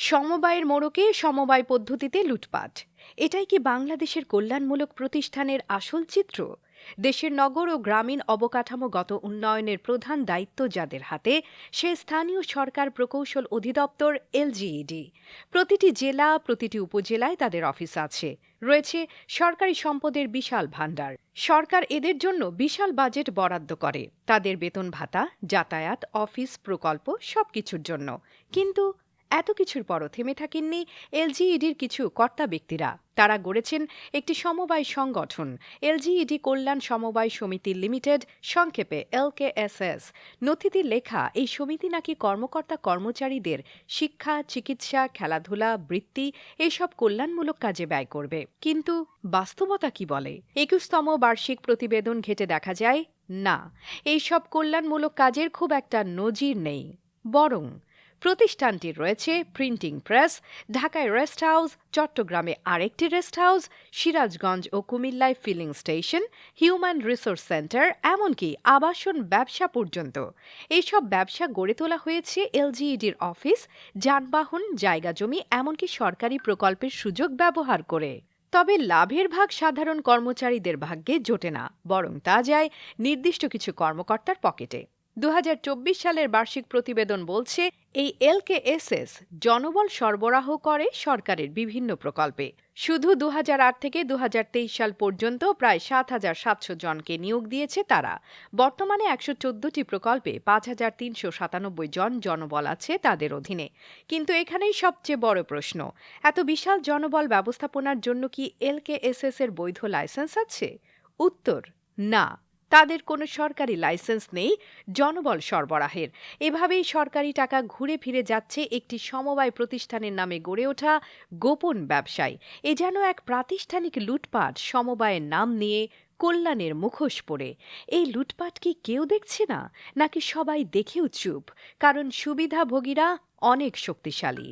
সমবায়ের মোড়কে সমবায় পদ্ধতিতে লুটপাট। এটাই কি বাংলাদেশের কল্যাণমূলক প্রতিষ্ঠানের আসল চিত্র? দেশের নগর ও গ্রামীণ অবকাঠামোগত উন্নয়নের প্রধান দায়িত্ব যাদের হাতে, সে স্থানীয় সরকার প্রকৌশল অধিদপ্তর এলজিইডি প্রতিটি জেলা, প্রতিটি উপজেলায় তাদের অফিস আছে। রয়েছে সরকারি সম্পদের বিশাল ভাণ্ডার। সরকার এদের জন্য বিশাল বাজেট বরাদ্দ করে। তাদের বেতন ভাতা, যাতায়াত, অফিস প্রকল্প সবকিছুর জন্য। কিন্তু এত কিছুর পরও থেমে থাকেননি এলজিইডির কিছু কর্তা ব্যক্তিরা। তারা গড়েছেন একটি সমবায় সংগঠন। এলজিইডি কল্যাণ সমবায় সমিতি লিমিটেড, সংক্ষেপে এলকেএসএস নথিতে লেখা, এই সমিতি নাকি কর্মকর্তা কর্মচারীদের শিক্ষা, চিকিৎসা, খেলাধুলা, বৃত্তি এইসব কল্যাণমূলক কাজে ব্যয় করবে। কিন্তু বাস্তবতা কি বলে? একুশতম বার্ষিক প্রতিবেদন ঘেটে দেখা যায়, না, এইসব কল্যাণমূলক কাজের খুব একটা নজির নেই। বরং প্রতিষ্ঠানটির রয়েছে প্রিন্টিং প্রেস, ঢাকায় রেস্ট হাউস, চট্টগ্রামে আরেকটি রেস্ট হাউস, সিরাজগঞ্জ ও কুমিল্লায় filling station, human resource centre, এমনকি আবাসন ব্যবসা পর্যন্ত। এইসব ব্যবসা গড়ে তোলা হয়েছে এলজিইডির অফিস, যানবাহন, জায়গা জমি, এমনকি সরকারি প্রকল্পের সুযোগ ব্যবহার করে। তবে লাভের ভাগ সাধারণ কর্মচারীদের ভাগ্যে জোটে না, বরং তা যায় নির্দিষ্ট কিছু কর্মকর্তার পকেটে। দু হাজার চব্বিশ সালের বার্ষিক প্রতিবেদন বলছে, এই এলকেএসএস জনবল সরবরাহ করে সরকারের বিভিন্ন প্রকল্পে। শুধু দু হাজার আট থেকে দুহাজার তেইশ সাল পর্যন্ত প্রায় সাত হাজার সাতশো জনকে নিয়োগ দিয়েছে তারা। বর্তমানে একশো চোদ্দটি প্রকল্পে পাঁচ হাজার তিনশো সাতানব্বই জন জনবল আছে তাদের অধীনে। কিন্তু এখানেই সবচেয়ে বড় প্রশ্ন, এত বিশাল জনবল ব্যবস্থাপনার জন্য কি এলকেএসএস এর বৈধ লাইসেন্স আছে? উত্তর, না। তাদের কোনো সরকারি লাইসেন্স নেই, জনবল সরবরাহের। এভাবেই সরকারি টাকা ঘুরে ফিরে যাচ্ছে একটি সমবায় প্রতিষ্ঠানের নামে গড়ে ওঠা গোপন ব্যবসায়। এ যেন এক প্রাতিষ্ঠানিক লুটপাট, সমবায়ের নাম নিয়ে কল্যাণের মুখোশ পড়ে। এই লুটপাট কি কেউ দেখছে না, নাকি সবাই দেখেও চুপ? কারণ সুবিধাভোগীরা অনেক শক্তিশালী।